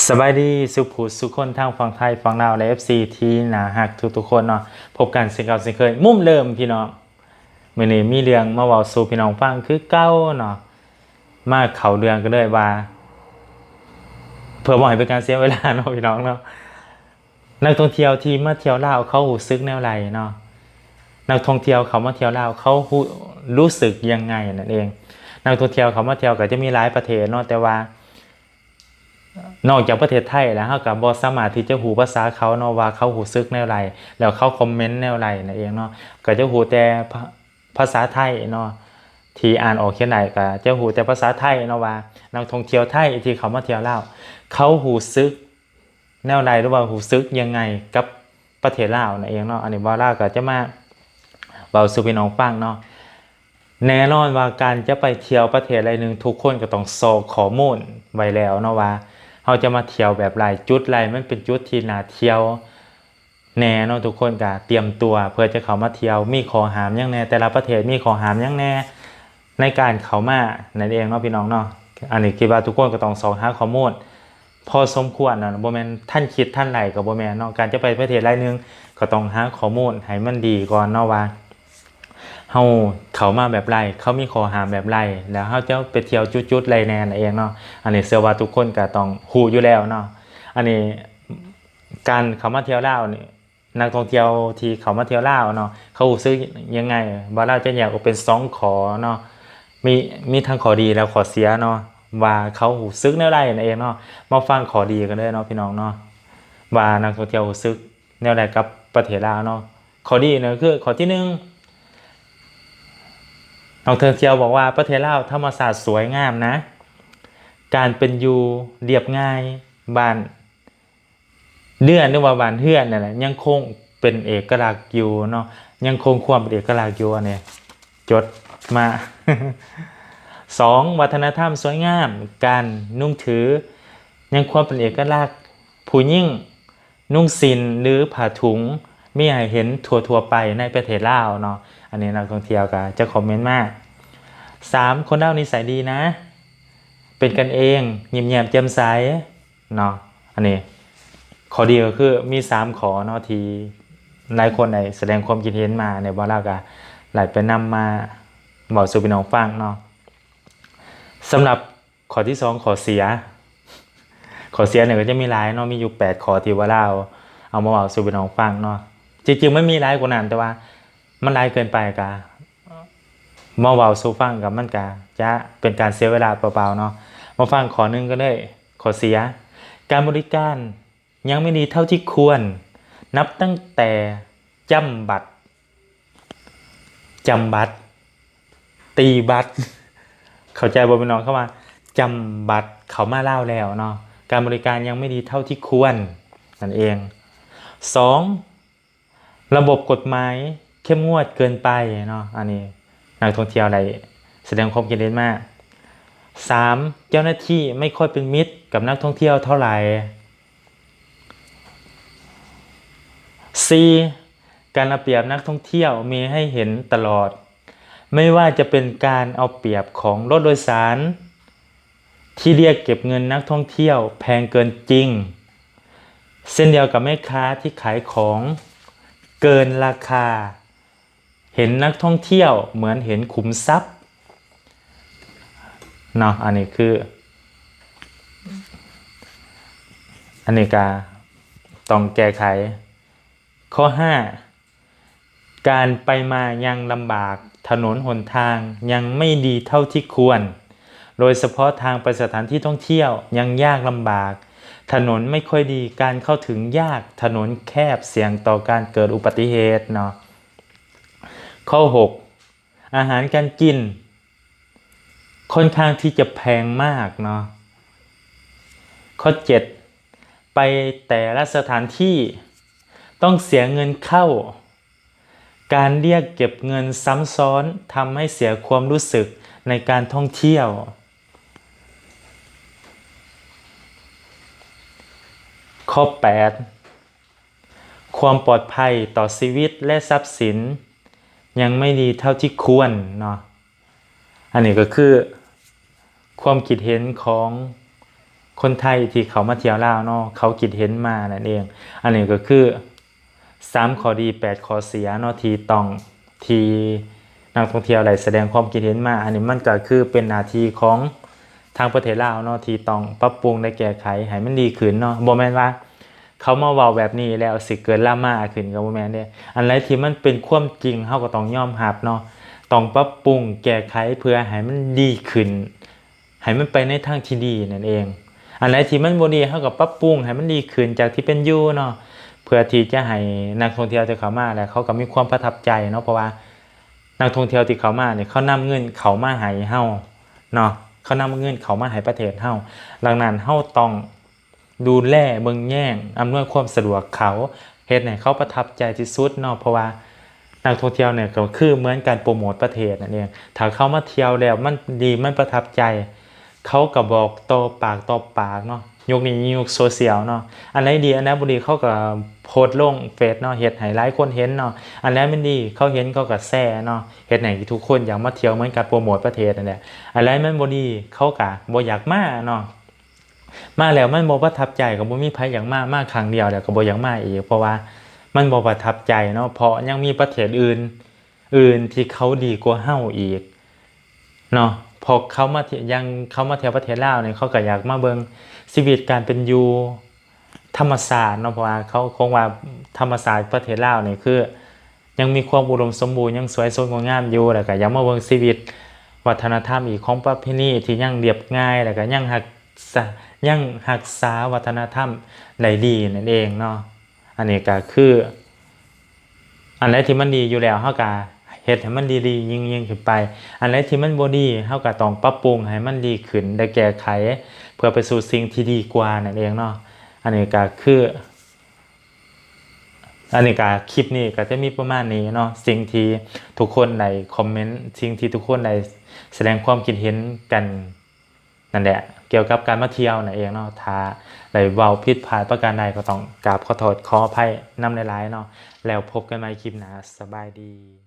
สบายดีสุภูสุคนทางฝั่งไทยฝั่งลาวและ FC ที่หนาหักทุกๆคนเนาะพบกันสิ่งเก่าสิ่งเคย มุ่มเริ่มพี่น้องมื้อนี้มีเรื่องมาเว้าสู่พี่น้องฟังคือเก้าเนาะมาเข้าเรื่องกันเลยว่า เพื่อบ่ให้เป็นการเสียเวลาเนาะพี่น้องเนาะนักท่องเที่ยวที่มาเที่ยวลาวเขาหูซึกแนวไรเนาะนักท่องเที่ยวเขามาเที่ยวลาวเขาหูรู้สึกยังไงนั่นเอง นักท่องเที่ยวเขามาเที่ยวก็จะมีหลายประเทศเนาะแต่ว่า นอกจากประเทศไทยแล้วเขากับบอสามารถที่จะหูภาษาเขาเนาะว่าเขาหูซึกแนวไรแล้วเขาคอมเมนต์แนวไรนั่นเองเนาะก็จะหูแต่ภาษาไทยเนาะที่อ่านออกเขียนไหนก็จะหูแต่ภาษาไทยเนาะว่านักท่องเที่ยวไทยที่เขามาเที่ยวลาวเขาหูซึกแนวไรหรือว่าหูซึกยังไงกับประเทศลาวนั่นเองเนาะอันนี้บอลาวก็จะมาเบาสู่พี่น้องฟังเนาะแน่นอนว่าการจะไปเที่ยวประเทศอะไรหนึ่งทุกคนก็ต้องสอบข้อมูลไว้แล้วเนาะว่า เราจะมาเที่ยวแบบไรจุดไรมันเป็นจุดที่น่าเที่ยวแน่เนาะทุกคนก็เตรียมตัวเพื่อจะเข้ามาเที่ยวมีขอหามยังแน่แต่ละประเทศมีขอหามยังแน่ในการเข้ามานั่นเองเนาะพี่น้องเนาะอันนี้คิดว่าทุกคนก็ต้องสอบหาข้อมูลพอสมควรนะโบแมนท่านคิดท่านไหลกับโบแมนเนาะการจะไปประเทศไรหนึงก็ต้องหาข้อมูลให้มันดีก่อนเนาะว่า เฮาเขามาแบบไรเขามีขอหามแบบไรแล้วเฮาจะไปเที่ยวจุดๆไรแนนเองเนาะอันนี้เชื่อว่าทุกคนก็ต้องฮู้อยู่แล้วเนาะอันนี้การเขามาเที่ยวเล่าวนี่นักท่องเที่ยวที่เขามาเที่ยวเล่าเนาะเขารู้สึกยังไงว่าเราจะแยกออกเป็นสองขอเนาะมีมีทั้งขอดีแล้วขอเสียเนาะว่าเขาหูซึกแนวไรนั่นเองเนาะมาฟังขอดีกันเลยเนาะพี่น้องเนาะว่านักท่องเที่ยวหูซึกแนวใดกับประเทศลาวเนาะขอดีเนาะคือขอที่หนึ่ง น้องเทิงเทียวบอกว่าประเทศลาธรรมศาสตร์สวยงามนะ การเป็นอยู่เรียบง่ายบานเดือนหรือว่าบานเฮือนนั่นแหละยังคงเป็นเอกลักษณ์อยู่เนาะยังคงความเป็นเอกลักษณ์อยู่เนี่ยจดมาสองวัฒนธรรมสวยงาม การนุ่งถือ ยังความเป็นเอกลักษณ์ผู้ยิ่งนุ่งสินหรือผ้าถุง มีให้เห็นทั่วๆไปในประเทศลาวเนาะอันนี้นักท่องเที่ยวก็จะคอมเมนต์มากสามคนเล่านิสัยดีนะ เป็นกันเองเงียบๆแจ่มใสเนาะอันนี้ข้อดีก็คือมีสามขอเนาะที่หลายคนในแสดงความคิดเห็นมาในบอลากาหลายไปนำมาบอกสู่พี่น้องฟังเนาะสำหรับข้อที่สองขอเสียขอเสียเนี่ยก็จะมีหลายเนาะมีอยู่แปดขอที่ว่าเล่าเอามาบอกสู่พี่น้องฟังเนาะ จริงๆไม่มีหลายกว่านั้นแต่ว่า มันหลายเกินไปกะมาเว้าสู่ฟังกับมันกะจะเป็นการเสียเวลาเปล่าๆเนาะมาฟังขอหนึงก็ได้ขอเสีย การบริการยังไม่ดีเท่าที่ควร นับตั้งแต่จำบัตรจำบัตรตีบัตรเข้าใจบ่พี่น้องเข้ามาจำบัตรเขามาเล่าแล้วเนาะการบริการยังไม่ดีเท่าที่ควรนั่นเองสอง ระบบกฎหมายเข้มงวดเกินไปเนาะอันนี้นักท่องเที่ยวอะไรแสดงความคิดเห็นมากสามเจ้าหน้าที่ไม่ค่อยเป็นมิตรกับนักท่องเที่ยวเท่าไหร่สี่การเอาเปรียบนักท่องเที่ยวมีให้เห็นตลอด ไม่ว่าจะเป็นการเอาเปรียบของรถโดยสาร ที่เรียกเก็บเงินนักท่องเที่ยวแพงเกินจริง เส้นเดียวกับแม่ค้าที่ขายของ เกินราคา เห็นนักท่องเที่ยวเหมือนเห็นขุมทรัพย์เนาะอันนี้คือ อันนี้ก็ต้องแก้ไข ข้อ 5 การไปมายังลำบากถนนหนทางยังไม่ดีเท่าที่ควร โดยเฉพาะทางไปสถานที่ท่องเที่ยวยังยากลำบาก ถนนไม่ค่อยดีการเข้าถึงยากถนนแคบเสี่ยงต่อการเกิดอุบัติเหตุเนาะข้อ 6 อาหารการกิน ค่อนข้างที่จะแพงมากเนาะข้อ 7 ไปแต่ละสถานที่ต้องเสียเงินเข้า การเรียกเก็บเงินซ้ำซ้อนทำให้เสียความรู้สึกในการท่องเที่ยว ข้อ 8 ความปลอดภัยต่อชีวิตและทรัพย์สิน ยังไม่ดีเท่าที่ควรเนาะอันนี้ก็คือ ความคิดเห็นของคนไทยที่เขามาเที่ยวลาวเนาะเขาคิดเห็นมานั่นเอง อันนี้ก็คือสามข้อดีแปดข้อเสียเนาะที่ต้องที่นักท่องเที่ยวอะได้แสดงความคิดเห็นมา อันนี้มันก็คือเป็นนาทีของ ทางประเทศลาวเนาะที่ต้องปรับปรุงและแก้ไขให้มันดีขึ้นเนาะบ่แม่นว่า เขามาเว้าแบบนี้แล้วสิเกิดล่ามาขึ้นกับบ่แม่นเด้อันไหนที่มันเป็นความจริงเฮาก็ต้องยอมรับเนาะต้องปรับปรุงแก้ไขเพื่อให้มันดีขึ้นให้มันไปในทางที่ดีนั่นเอง อันไหนที่มันบ่ดีเฮาก็ปรับปรุงให้มันดีขึ้นจากที่เป็นอยู่เนาะเพื่อที่จะให้นักท่องเที่ยวที่เขามาแล้วเขาก็มีความประทับใจเนาะเพราะว่านักท่องเที่ยวที่เขามาเนี่ยเขานำเงินเขามาให้เฮาเนาะ เขานำเงินเขามาให้ประเทศเฮาดังนั้นเฮาต้องดูแลเบิ่งแย่งอำนวยความสะดวกเขาเฮ็ดให้เขาประทับใจที่สุดเนาะเพราะว่านักท่องเที่ยวเนี่ยก็คือเหมือนการโปรโมทประเทศนั่นเองถ้าเขามาเที่ยวแล้วมันดีมันประทับใจ เขาก็บอกต่อปากต่อปากเนาะ ยุคนี้ยุคโซเชียลเนาะอันไหนดีอันไหนบ่ดีเขาก็โพสลงเฟซเนาะเฮ็ดให้หลายคนเห็นเนาะอันไหนมันดีเขาเห็นเขาก็แชร์เนาะเฮ็ดให้ทุกคนอยากมาเที่ยวเหมือนการโปรโมทประเทศนั่นแหละอันไหนมันบ่ดีเขาก็บ่อยากมาเนาะมาแล้วมันบ่ประทับใจก็บ่มีไผอย่ากมากมากครั้งเดียวแล้วก็บ่อยากมาอีก เพราะว่ามันบ่ประทับใจเนาะเพราะยังมีประเทศอื่น อื่นที่เขาดีกว่าเฮาอีกเนาะ พอเขามาเที่ยวยังเขามาเที่ยวประเทศลาวเนี่ยเขาก็อยากมาเบิงชีวิตการเป็นอยู่ธรรมศาสตร์เนาะเพราะว่าเขาคงว่าธรรมศาสตร์ประเทศลาวเนี่ยคือ ยังมีความอุดมสมบูรณ์ยังสวยสดงดงามอยู่แล้วก็ยังมาเบิงชีวิต วัฒนธรรมอีกของประเพณีที่ยังเรียบง่ายแล้วก็ยังหักยังหักษาวัฒนธรรมได้ดีนั่นเองเนาะอันนี้ก็คือ อันไหนที่มันดีอยู่แล้วเฮาก็ เฮ็ดให้มันดีๆ ยิ่งๆขึ้นไป อันไหนที่มันบ่ดีเฮาก็ต้องปรับปรุงให้มันดีขึ้นและแก้ไข เพื่อไปสู่สิ่งที่ดีกว่านั่นเองเนาะอันนี้ก็คืออันนี้ก็คลิปนี้ก็จะมีประมาณนี้เนาะสิ่งที่ทุกคนได้คอมเมนต์สิ่งที่ทุกคนได้แสดงความคิดเห็นกันนั่นแหละเกี่ยวกับการมาเที่ยวนั่นเองเนาะถ้าได้เว้าผิดพลาดประการใดก็ต้องกราบขอโทษขออภัยนำหลายๆเนาะแล้วพบกันใหม่คลิปหน้าสบายดี